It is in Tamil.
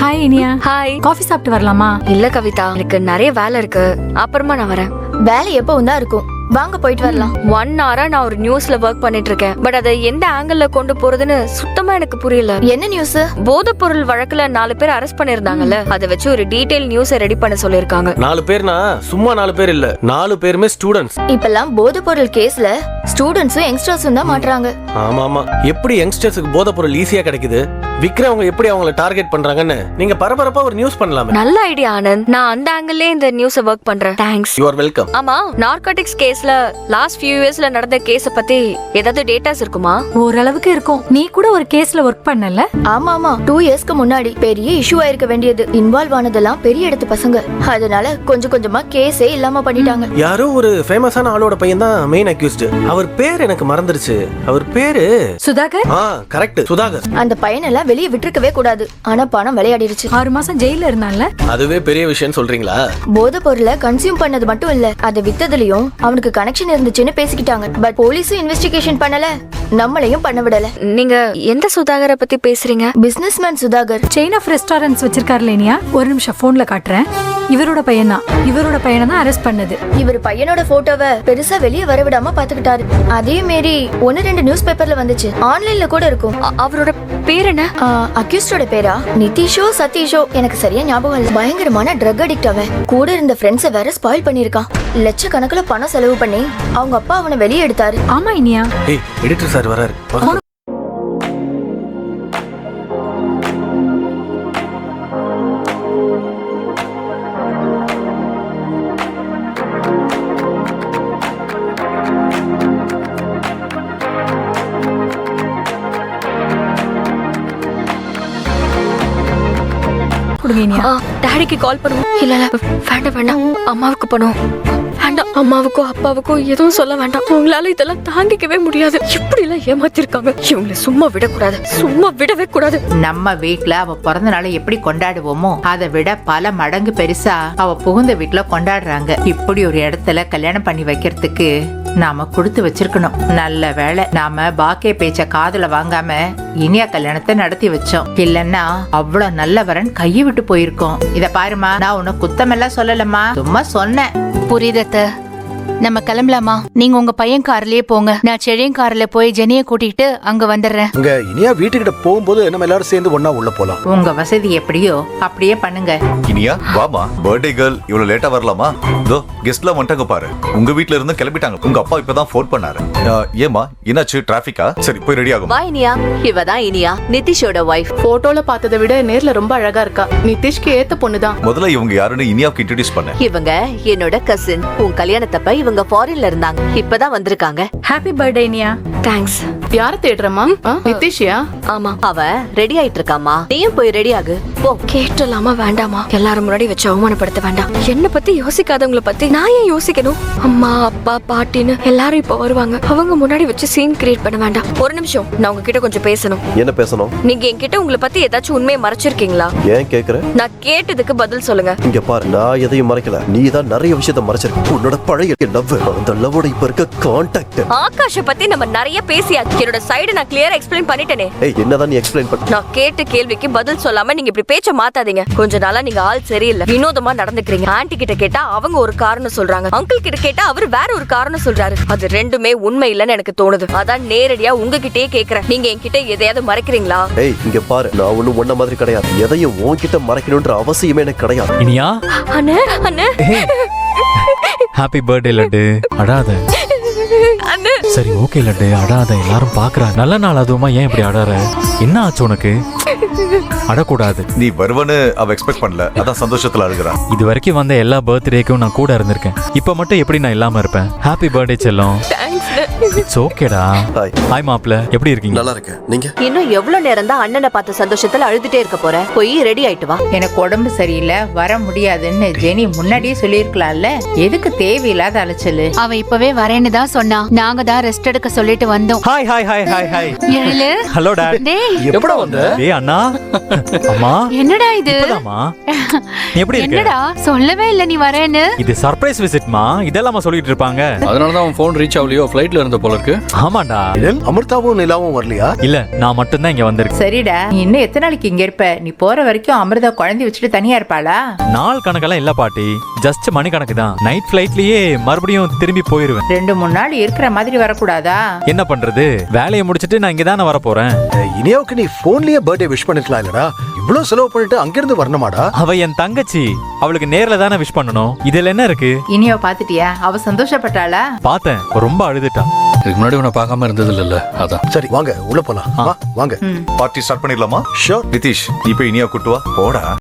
ஹாய் இனியா. ஹாய் காஃபி சாப்பிட்டு வரலாமா? இல்ல கவிதா எனக்கு நிறைய வேலை இருக்கு. அப்புறமா நான் வரேன். வேலை எப்பவும் தான் இருக்கும்? வாங்க போயிட்டு வரலாம். ஒன் ஹவரா நான் ஒரு நியூஸ்ல ஒர்க் பண்ணிட்டு இருக்கேன். பட் அதை எந்த ஆங்கிள் கொண்டு போறதுன்னு சுத்தமா எனக்கு புரியல. என்ன நியூஸ் போதைப் பொருள் வழக்குல நாலு பேர் அரெஸ்ட் பண்ணிருந்தாங்கல்ல அதை வச்சு ஒரு டீடைல் நியூஸை ரெடி பண்ண சொல்லிருக்காங்க நாலு பேர்னா சும்மா நாலு பேர் இல்ல நாலு பேருமே ஸ்டூடெண்ட்ஸ் இப்பெல்லாம் போதைப் பொருள் கேஸ்ல ஸ்டூடெண்ட்ஸும் யங்ஸ்டர்ஸும் தான் மாட்டுறாங்க. ஆமா ஆமா எப்படி யங்ஸ்டர்ஸுக்கு போதைப் பொருள் ஈஸியா கிடைக்குது? விக்ரவங்க எப்படி அவங்கள டார்கெட் பண்றாங்கன்னு நீங்க பரபரப்பா ஒரு நியூஸ் பண்ணலாமே. நல்ல ஐடியா ஆனந்த். நான் அந்த ஆங்கிள்லயே இந்த நியூஸை ஒர்க் பண்றேன். தேங்க்ஸ் யூ ஆர் வெல்கம் ஆமா நார்காட்டிக்ஸ் கேஸ்ல லாஸ்ட் ஃபியூ இயர்ஸ்ல நடந்த கேஸ பத்தி ஏதாவது டேட்டாஸ் இருக்குமா? ஓரளவுக்கு இருக்கும். நீ கூட ஒரு கேஸ்ல ஒர்க் பண்ணல? ஆமா ஆமா டூ இயர்ஸ்க்கு முன்னாடி பெரிய இஷ்யூ ஆயிருக்க வேண்டியது. இன்வால்வ் ஆனதெல்லாம் பெரிய இடத்து பசங்க. அதனால கொஞ்சம் கொஞ்சமா கேஸே இல்லாம பண்ணிட்டாங்க. யாரோ ஒரு ஃபேமஸான ஆளோட பையன் தான் மெயின் அக்யூஸ்ட் அவர் பேர் எனக்கு மறந்துருச்சு. அவர் பேரு சுதாகர்? ஆ கரெக்ட் சுதாகர். அந்த பையனெல்லாம் வெளியே விட்டுருக்கவே கூடாது. ஆனா பணம் விளையாடிருச்சு. ஆறு மாசம் ஜெயில இருந்தான்ல? அதுவே பெரிய விஷயம் சொல்றீங்களா? போதைப் பொருளை கன்சியூம் பண்ணது மட்டும் இல்ல அதை வித்ததுலயும் அவனுக்கு கனெக்ஷன் இருந்துச்சுன்னு பேசிக்கிட்டாங்க. பட் போலீஸும் இன்வெஸ்டிகேஷன் பண்ணல. நம்மளையும் பண்ண விடல. நீங்க எந்த சுதாகரை பத்தி பேசுறீங்க? Businessman Sudhakar. Chain of restaurants வச்சிருக்காருல Iniya? ஒரு நிமிஷம் போன்ல காட்டுறேன். இவரோட பையன் தான். இவரோட பையனை தான் அரெஸ்ட் பண்ணது. இவர் பையனோட போட்டோவை பெருசா வெளியே வர விடாம பாத்துக்கிட்டாரு அதே மாரி ஒன்னு ரெண்டு நியூஸ் பேப்பர்ல வந்துச்சு ஆன்லைன்ல கூட இருக்கும். அவரோட பேர் என்ன? அக்யூஸ்டோட பேரா? நிதிஷோ சதீஷோ எனக்கு சரியா ஞாபகம் இல்ல. பயங்கரமான ட்ரக் அடிக்ட் அவன். கூட இருந்த ஃப்ரெண்ட்ஸை வேற ஸ்பாயில் பண்ணிருக்கான் லட்சக்கணக்குல பணம் செலவு பண்ணி அவங்க அப்பா அவனை வெளியே எடுத்தாரு. ஆமா இனியா. ஏய் எடிட்டர் சார் வராரு. வாங்க. கொடுங்க இனியா. ஆ, டாடிக்கு கால் பண்ணுவோம். இல்ல இல்ல வேண்டாம் வேண்டாம். அம்மாவுக்கு பண்ணுவோம். வேண்டாம். அம்மாவுக்கோ அப்பாவுக்கோ எதுவும் சொல்ல வேண்டாம். உங்களால இதெல்லாம் தாங்கிக்கவே முடியாது. இப்படி எல்லாம் ஏமாத்திருக்காங்க. இவங்களை சும்மா விடக்கூடாது. சும்மா விடவே கூடாது. நம்ம வீட்ல அவ பிறந்த நாளை எப்படி கொண்டாடுவோமோ அதை விட பல மடங்கு பெருசா அவ புகுந்த வீட்ல கொண்டாடுறாங்க. இப்படி ஒரு இடத்துல கல்யாணம் பண்ணி வைக்கிறதுக்கு நாம கொடுத்து வச்சிருக்கணும். நல்ல வேளை நாம பாக்கிய பேச்ச காதுல வாங்காம இனியா கல்யாணத்தை நடத்தி வச்சோம். இல்லன்னா அவ்வளவு நல்லவரன் கையை விட்டு போயிருக்கோம். இத பாருமா நான் உன்னை குத்தமெல்லாம் சொல்லலம்மா. சும்மா சொன்னேன். புரியுதத்த நம்ம கிளம்பலாமா? நீங்க உங்க பையன் கார்லயே போங்க. நான் செழியன் கார்ல போய் ஜெனிய கூட்டிட்டு அங்க வந்துடுறேன். இங்க இனியா வீட்டுக்கிட்ட போகும்போது நம்ம எல்லாரும் சேர்ந்து ஒண்ணா உள்ள போலாம். உங்க வசதி எப்படியோ அப்படியே பண்ணுங்க. இனியா வாமா. பர்த்டே கேர்ள் இவ்வளவு லேட்டா வரலாமா? இதோ கெஸ்ட்லாம் வந்துட்டாங்க பாரு. உங்க வீட்ல இருந்து கிளம்பிட்டாங்க. உங்க அப்பா இப்பதான் ஃபோன் பண்ணாரு. ஆ, ஏமா என்னாச்சு? டிராபிக்கா சரி போய் ரெடி ஆகும்? வா இனியா. இவ தான் இனியா நிதிஷோட ஒய்ஃப் போட்டோல பார்த்ததை விட நேர்ல ரொம்ப அழகா இருக்கா. நிதிஷ்க்கு ஏத்த பொண்ணுதான். முதல்ல இவங்க யாருன்னு இனியாவுக்கு இன்ட்ரடியூஸ் பண்ணேன் இவங்க என்னோட கசின் உன் கல்யாணத்தப்ப இவங்க ஃபாரின்ல இருந்தாங்க. இப்பதான் வந்திருக்காங்க. ஹாப்பி பர்த்டே நியா தேங்க்ஸ் யார தேடுறமா நிதிஷ்யா? ஆமா. அவ ரெடி ஆயிட்டு இருக்காமா நீயும் போய் ரெடி ஆகு. போ. கேட்டலாமா வேண்டாமா? எல்லாரும் முன்னாடி வச்சு அவமானப்படுத்த வேண்டாம். என்ன பத்தி யோசிக்காதவங்கள பத்தி நான் ஏன் யோசிக்கணும்? அம்மா அப்பா பாட்டின்னு எல்லாரும் இப்ப வருவாங்க. அவங்க முன்னாடி வச்சு சீன் கிரியேட் பண்ண வேண்டாம். ஒரு நிமிஷம். நான் உங்ககிட்ட கொஞ்சம் பேசணும். என்ன பேசணும்? நீங்க என்கிட்ட உங்களை பத்தி ஏதாச்சும் உண்மையை மறைச்சிருக்கீங்களா? ஏன் கேக்குற? நான் கேட்டதுக்கு பதில் சொல்லுங்க. இங்க பாரு நான் எதையும் மறைக்கல. நீ தான் நிறைய விஷயத்த மறைச்சிருக்க உன்னோட பழைய லவ் அந்த லவ்வோட இப்ப இருக்க கான்டாக்ட் ஆகாஷ பத்தி நம்ம நிறைய பேசியாச்சு என்னோட சைடு நான் கிளியரா எக்ஸ்பிளைன் பண்ணிட்டேனே. ஏய் என்னதான் நீ எக்ஸ்பிளைன் பண்ண நான் கேட்ட கேள்விக்கு பதில் சொல்லாம நீங்க இப்படி பேச்ச மாத்தாதீங்க. கொஞ்ச நாளா நீங்க ஆள் சரியில்லை. வினோதமா நடந்துக்கிறீங்க. ஆன்ட்டி கிட்ட கேட்டா அவங்க ஒரு காரணம் சொல்றாங்க. அங்கிள் கிட்ட கேட்டா அவர் வேற ஒரு காரணம் சொல்றாரு. அது ரெண்டுமே உண்மை இல்லைன்னு எனக்கு தோணுது. அதான் நேரடியா உங்ககிட்டயே கேக்குறேன். நீங்க என்கிட்ட எதையாவது மறைக்கிறீங்களா? ஏய் இங்க பாரு. நான் ஒண்ணும் ஒன்ன மாதிரி கிடையாது. எதையும் உன்கிட்ட மறைக்கணும்ன்ற அவசியமே எனக்கு கிடையாது. இனியா? அண்ணே அண்ணே. ஹாப்பி பர்த்டே லட்டு. அடாத. சரி ஓகே லட்டு. அடாத எல்லாரும் பாக்குறாங்க. நல்ல நாள் அதுவுமா ஏன் இப்படி அடாற? என்ன ஆச்சு உனக்கு? அடக்கூடாது. நீ வருவன்னு அவ எக்ஸ்பெக்ட் பண்ணல. அதான் சந்தோஷத்துல அழுகுறா. இது வரைக்கும் வந்த எல்லா பர்த்டேக்கும் நான் கூட இருந்திருக்கேன். இப்ப மட்டும் எப்படி நான் இல்லாம இருப்பேன்? ஹாப்பி பர்த்டே செல்லம். இட்ஸ் ஓகேடா ஹாய் மாப்ள எப்படி இருக்கீங்க? நல்லா இருக்கேன் நீங்க? இன்னும் எவ்வளவு நேரம் தான் அண்ணனை பார்த்த சந்தோஷத்துல அழுதுட்டே இருக்க போற? போய் ரெடி ஆயிட்டு வா. எனக்கு உடம்பு சரியில்லை. வர முடியாதுன்னு ஜெனி முன்னாடியே சொல்லியிருக்கலாம்ல. எதுக்கு தேவையில்லாத அலைச்சலு? அவ இப்பவே வரேன்னு தான் சொன்னா. நாங்க தான் ரெஸ்ட் எடுக்க சொல்லிட்டு வந்தோம். Hi hi hi hi hi hello dad டேய். எப்படா வந்த? ஏய் அண்ணா. அம்மா என்னடா இது? இப்பதாம்மா. நீ எப்படி இருக்க? என்னடா சொல்லவே இல்ல நீ வரேன்னு. இது சர்ப்ரைஸ் விசிட்மா இதெல்லாமா சொல்லிட்டு இருப்பாங்க. அதனால தான் அவன் ஃபோன் ரீச் ஆகலையோ ஃப்ளைட்ல இருந்த போல இருக்கு. ஆமாண்டா. அமிர்தாவும் நிலாவும் வரலையா? இல்ல நான் மட்டும்தான் இங்க வந்திருக்கேன். சரிடா நீ இன்னும் எத்தனை நாளைக்கு இங்க இருப்ப? நீ போற வரைக்கும் அமிர்தா குழந்தை வச்சுட்டு தனியா இருப்பாளா? நாள் கணக்கெல்லாம் இல்ல பாட்டி. ஜஸ்ட் மணி கணக்கு தான். நைட் ஃபிளைட்லயே மறுபடியும் திரும்பி போயிருவேன். ரெண்டு மூணு நாள் இருக்கிற மாதிரி வரக்கூடாதா? என்ன பண்றது? வேலையை முடிச்சிட்டு நான் இங்க தானே வர போறேன் இனியாவுக்கு நீ போன்லயே பர்த்டே விஷ் பண்ணிருக்கலாம் இல்லடா? இவ்வளவு செலவு பண்ணிட்டு அங்கிருந்து வரணுமாடா? அவ என் தங்கச்சி. அவளுக்கு நேர்ல தானே விஷ் பண்ணணும். இதுல என்ன இருக்கு? இனியோ பாத்துட்டியா அவ சந்தோஷப்பட்டாளா? பார்த்தேன். ரொம்ப அழுதுட்டான். இதுக்கு முன்னாடி உன்னை பார்க்காம இருந்தது இல்லைல்ல அதான். சரி வாங்க. உள்ள போலாம். வா, வாங்க. பார்ட்டி ஸ்டார்ட் பண்ணிடலாமா? ஷோர் நிதிஷ் நீ போய் இனியா கூட்டு வா. போடா.